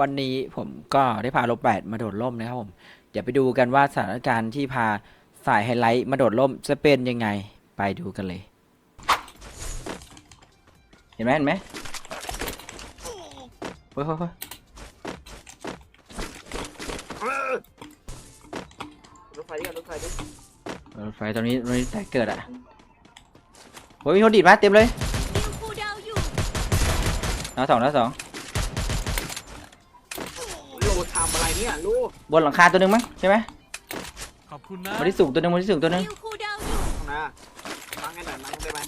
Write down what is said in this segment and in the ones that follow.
วันนี้ผมก็ได้พาลบแปดมาโดดร่มนะครับผม เดี๋ยวไปดูกันว่าสถานการณ์ที่พาสายไฮไลท์มาโดดร่มจะเป็นยังไงไปดูกันเลย เห็นไหมเห็นไหมเฮ้ยเฮ้ยเฮ้ยรถไฟดิรถไฟดิรถไฟตอนนี้ตอนนี้แตกเกิดอะโอ้ยมีคนดีดมาเต็มเลยยิงคูดาวอยู่น้าสองน้าสองำอะไรเนี่ยลูกบนหลังคาตัวหนึ่งมั้งใช่ไหมขอบคุณนะบนที่สูงตัวหนึ่งบนที่สูงตัวหนึ่งยิงคูดาวอยู่นะฟังกันหน่อยมั้งได้ไหม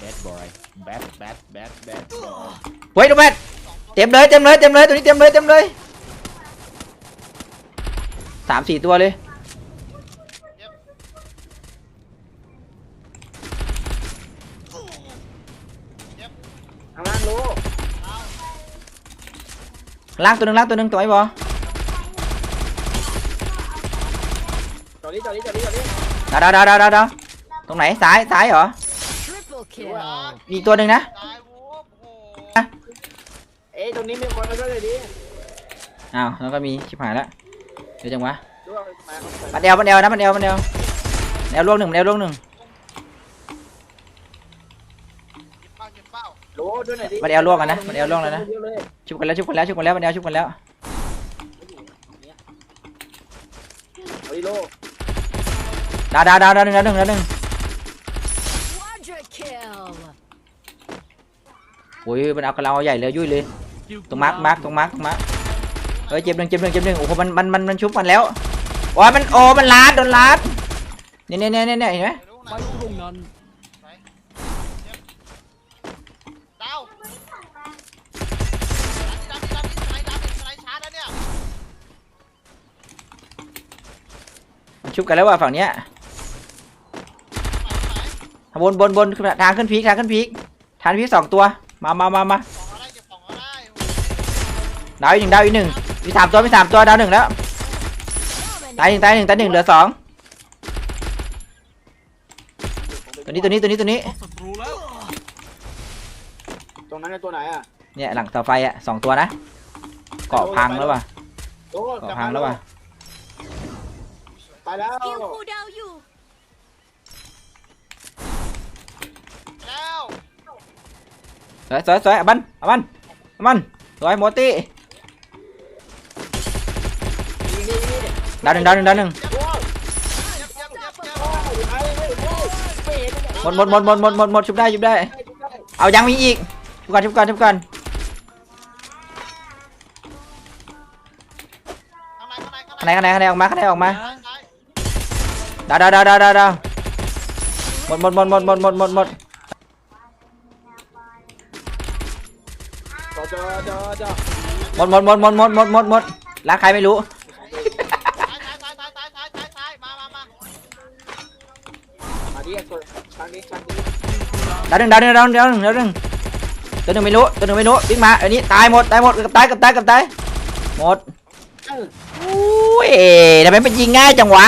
bad boy bad bad bad bad boy เฮ้ยดูแมทเต็มเลยเต็มเลยเต็มเลยตัวนี้เต็มเลยเต็มเลยสามสี่ตัวเลยทางล่างลูก lát tôi nâng lát tôi nâng tụi ấy bò đó đó đó đó đó đó t รงไหนซ้ายซ้ายเหรอมีตัวหนึ่งนะเอ้ตรงนี้มีคนมาด้วยเลยดิอ้าวแล้วก็มีชิบหายแล้วเดี๋ยวจังวะมันเดวมันเดวนะมันเดวมันเดวแนวล่วงหนึ่งแนวล่วงหนึ่ง โลด้วยหน่อยดิมันเอวล่วงกันนะมันเอวล่วงแล้วนะ เยอเลยชุบกันแล้วชุบกันแล้วชุบกันแล้วมันเอวชุบกันแล้วเอาดิโลดาวดาวดาวดาวหนึ่งดาวหนึ่งดาวหนึ่ง quadra kill โอ้ยมันเอากระเราใหญ่เลยยุ่ยเลยคิวตรงมาร์คมาร์คตรงมาร์คตรงมาร์คเฮ้ยเจ็บหนึ่งเจ็บหนึ่งเจ็บหนึ่งโอ้โหมันมันมันมันชุบกันแล้วโอ้ยมันโอ้มันลาดโดนลาดเนี่ยเนี่ยเนี่ยเนี่ยเห็นไหมไปตรงนั้น ชุบกันแล้วว่ะฝั่งเนี้ยไปไหนบนบนบนขึ้นทางขึ้นพีคทางขึ้นพีคทางพีคสองตัว มามามามาของอะไรเก็บของอะไรดาวอีกหนึ่งดาวอีกหนึ่งมีสามตัวมีสามตัวดาวหนึ่งแล้วตายหนึ่งตายหนึ่งตายหนึ่งเหลือสองตัวนี้ตัวนี้ตัวนี้ตัวนี้พบศัตรูแล้วตรงนั้นเป็นตัวไหนอะเนี่ยหลังเสาไฟอะสองตัวนะเกาะพังแล้วว่ะโลเกาะพังแล้วว่ะ ไปแล้วยิงคูดาวอยู่ แล้วสวยสวยสวยเอาบันเอาบันเอาบันสวยโมตี้ยิงดิยิงดิดาวหนึ่งดาวหนึ่งดาวหนึ่งโอ้ยเจ็บเจ็บเจ็บเจ็บโอ้ยไอ้เฮ้ยเฮ้ยไม่เห็นเลยหมดหมดหมดหมดหมดหมดหมดชุบได้ชุบได้ เอายังมีอีกชุบก่อนชุบก่อนชุบก่อนข้างในข้างในข้างข้างในข้างในข้างในออกมาข้างในออกมาซ้ายซ้าย ดาวดาวดาวดาวดาวดาหมดหมดหมดหมดหมดหมดหมดหมดจอจอจอจอหมดหมดหมดหมดหมดหมดหมดหมดรักใครไม่รู้ซ้ายซ้ายซ้ายซ้ายซ้ายซ้ายซ้ายซ้ามามามามาดิตัวทางนี้ทางนี้ดาวหนึ่งดาวหนึ่งดาวหนึ่งดาวหนึ่งดาวหนึ่งตัวหนึ่งไม่รู้ตัวหนึ่งไม่รู้วิ่งมาอันนี้ตายหมดตายหมดกับตายกับตายกับตายหมดอออุ้ยทำไมเป็นยิงง่ายจังวะ